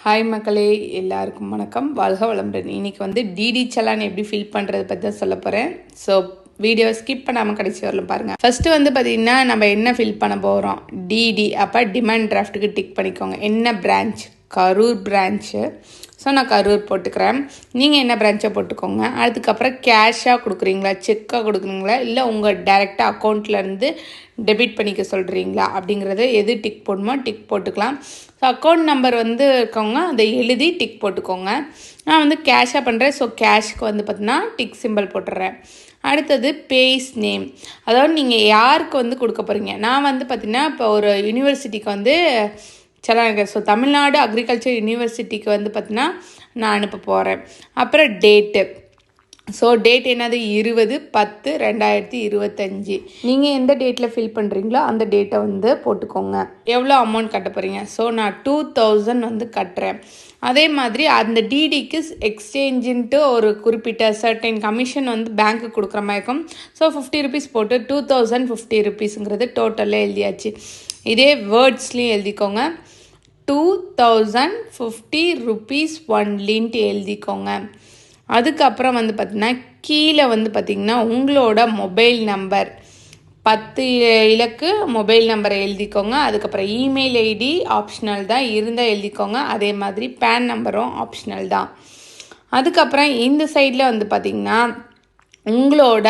Hi மக்களே எல்லாருக்கும் வணக்கம். வாழ்க வளமுடன். இன்னைக்கு வந்து டிடி சலான் எப்படி ஃபில் பண்ணுறது பற்றி தான் சொல்ல போகிறேன் ஸோ வீடியோ ஸ்கிப் பண்ணாமல் கடைசி வரலும் பாருங்கள் ஃபஸ்ட்டு வந்து பார்த்திங்கன்னா நம்ம என்ன ஃபில் பண்ண போகிறோம் டிடி அப்போ டிமாண்ட் டிராஃப்ட்டுக்கு டிக் பண்ணிக்கோங்க. என்ன பிரான்ச் கரூர் பிரான்ச்சு ஸோ நான் கரூர் போட்டுக்கிறேன். நீங்கள் என்ன பிரான்ச்சை போட்டுக்கோங்க. அதுக்கப்புறம் கேஷாக கொடுக்குறீங்களா? செக்காக கொடுக்குறீங்களா? இல்லை உங்கள் டேரெக்டாக அக்கௌண்ட்லேருந்து டெபிட் பண்ணிக்க சொல்கிறீங்களா அப்படிங்கிறத எது டிக் போடணுமோ டிக் போட்டுக்கலாம். ஸோ அக்கௌண்ட் நம்பர் வந்து இருக்கவங்க அதை எழுதி டிக் போட்டுக்கோங்க. நான் வந்து கேஷாக பண்ணுறேன் ஸோ கேஷுக்கு வந்து பார்த்தீங்கன்னா டிக் சிம்பிள் போட்டுடுறேன் அடுத்தது பேஸ் நேம் அதாவது நீங்கள் யாருக்கு வந்து கொடுக்க போகிறீங்க நான் வந்து பார்த்திங்கன்னா இப்போ ஒரு யூனிவர்சிட்டிக்கு வந்து சலாங்க ஸோ தமிழ்நாடு அக்ரிகல்ச்சர் யூனிவர்சிட்டிக்கு வந்து பார்த்தீங்கன்னா நான் அனுப்ப போகிறேன் அப்புறம் டேட்டு ஸோ டேட் என்னது? இருபது பத்து ரெண்டாயிரத்தி இருபத்தஞ்சி. நீங்கள் எந்த டேட்டில் ஃபில் பண்ணுறீங்களோ அந்த டேட்டை வந்து போட்டுக்கோங்க. எவ்வளோ அமௌண்ட் கட்ட போகிறீங்க ஸோ நான் டூ தௌசண்ட் வந்து கட்டுறேன். அதே மாதிரி அந்த டிடிக்கு எக்ஸ்சேஞ்சுன்ட்டு ஒரு குறிப்பிட்ட சர்டைன் கமிஷன் வந்து பேங்க்கு கொடுக்குற மாதிரி இருக்கும். ஸோ ஃபிஃப்டி ருபீஸ் போட்டு டூ தௌசண்ட் ஃபிஃப்டி ருபீஸுங்கிறது டோட்டலில் எழுதியாச்சு. இதே வேர்ட்ஸ்லேயும் எழுதிக்கோங்க. டூ தௌசண்ட் ஃபிஃப்டி ருபீஸ் ஒன்லின்ட்டு எழுதிக்கோங்க. அதுக்கப்புறம் வந்து பார்த்திங்கன்னா கீழே வந்து பார்த்திங்கன்னா உங்களோட மொபைல் நம்பர் பத்து இலக்கு மொபைல் நம்பரை எழுதிக்கோங்க. அதுக்கப்புறம் இமெயில் ஐடி ஆப்ஷனல் தான் இருந்தால் எழுதிக்கோங்க. அதே மாதிரி பேன் நம்பரும் ஆப்ஷனல் தான். அதுக்கப்புறம் இந்த சைடில் வந்து பார்த்திங்கன்னா உங்களோட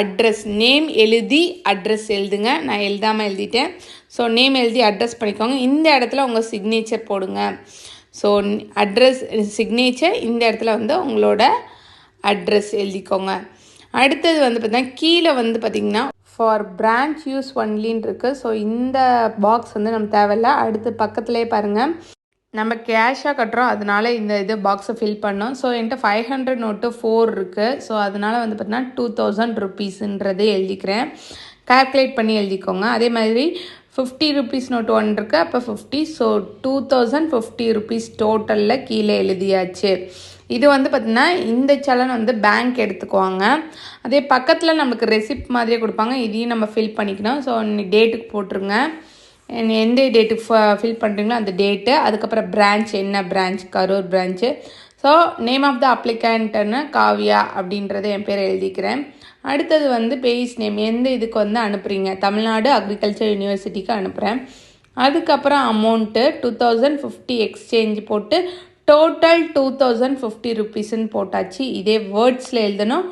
அட்ரஸ் நேம் எழுதி அட்ரஸ் எழுதுங்க. நான் எழுதாமல் எழுதிட்டேன். ஸோ நேம் எழுதி அட்ரஸ் பண்ணிக்கோங்க. இந்த இடத்துல உங்கள் சிக்னேச்சர் போடுங்க. ஸோ அட்ரஸ் சிக்னேச்சர் இந்த இடத்துல வந்து உங்களோட அட்ரஸ் எழுதிக்கோங்க. அடுத்தது வந்து பார்த்திங்கன்னா கீழே வந்து பார்த்திங்கன்னா ஃபார் பிரான்ச் யூஸ் ஒன்லின்னு இருக்குது ஸோ இந்த பாக்ஸ் வந்து நம்ம தேவையில்ல. அடுத்து பக்கத்துலேயே பாருங்கள் நம்ம கேஷாக கட்டுறோம். அதனால இந்த இது பாக்ஸை ஃபில் பண்ணோம். ஸோ என்கிட்ட ஃபைவ் ஹண்ட்ரட் நோட்டு ஃபோர் இருக்குது ஸோ அதனால் வந்து பார்த்தீங்கன்னா டூ தௌசண்ட் ருபீஸுன்றது எழுதிக்கிறேன். கால்குலேட் பண்ணி எழுதிக்கோங்க. அதே மாதிரி ஃபிஃப்டி ருபீஸ் நோட் ஒன் இருக்குது அப்போ fifty so two thousand fifty rupees டோட்டலில் கீழே எழுதியாச்சு. இது வந்து பார்த்திங்கன்னா இந்த சலன் வந்து பேங்க் எடுத்துக்குவாங்க. அதே பக்கத்தில் நமக்கு ரெசிப்ட் மாதிரியே கொடுப்பாங்க. இதையும் நம்ம ஃபில் பண்ணிக்கணும். ஸோ டேட்டுக்கு போட்டுருங்க. எந்த டேட்டுக்கு ஃபில் பண்ணுறீங்களோ அந்த டேட்டு அதுக்கப்புறம் பிரான்ச் என்ன branch Karur branch so name of the அப்ளிகண்ட்டுன்னு Kavya அப்படின்றத என் பேர் எழுதிக்கிறேன். அடுத்தது வந்து பேஸ் நேம். எந்த இதுக்கு வந்து அனுப்புகிறீங்க தமிழ்நாடு அக்ரிகல்ச்சர் யூனிவர்சிட்டிக்கு அனுப்புகிறேன் அதுக்கப்புறம் amount two thousand fifty exchange போட்டு டோட்டல் டூ தௌசண்ட் ஃபிஃப்டி ருபீஸ்ன்னு போட்டாச்சு. இதே வேர்ட்ஸில் எழுதணும்.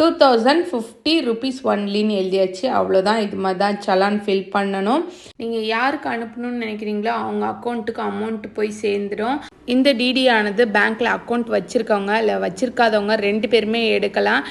டூ தௌசண்ட் ஃபிஃப்டி ருபீஸ் ஒன்லின்னு எழுதியாச்சு. அவ்வளோதான் இது மாதிரி தான் சலான் ஃபில் பண்ணணும். நீங்கள் யாருக்கு அனுப்பணும்னு நினைக்கிறீங்களோ அவங்க அக்கௌண்ட்டுக்கு அமௌண்ட் போய் சேர்ந்துடும். இந்த டிடி ஆனது பேங்க்கில் அக்கௌண்ட் வச்சுருக்கவங்க இல்லை வச்சுருக்காதவங்க ரெண்டு பேருமே எடுக்கலாம்.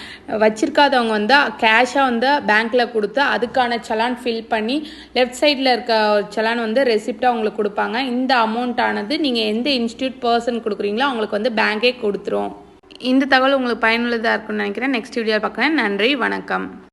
வச்சுருக்காதவங்க வந்து கேஷாக வந்து பேங்க்கில் கொடுத்து அதுக்கான சலான் ஃபில் பண்ணி லெஃப்ட் சைடில் இருக்க சலான் வந்து ரெசிப்டாக உங்களுக்கு கொடுப்பாங்க. இந்த அமௌண்ட் ஆனது நீங்கள் எந்த இன்ஸ்டியூட் பர்சன் கொடுக்குறீங்களோ அவங்களுக்கு வந்து பேங்கே கொடுத்துரும். இந்த தகவல் உங்களுக்கு பயனுள்ளதாக இருக்கும்னு நினைக்கிறேன். நெக்ஸ்ட் வீடியோ பார்க்குறேன். நன்றி வணக்கம்.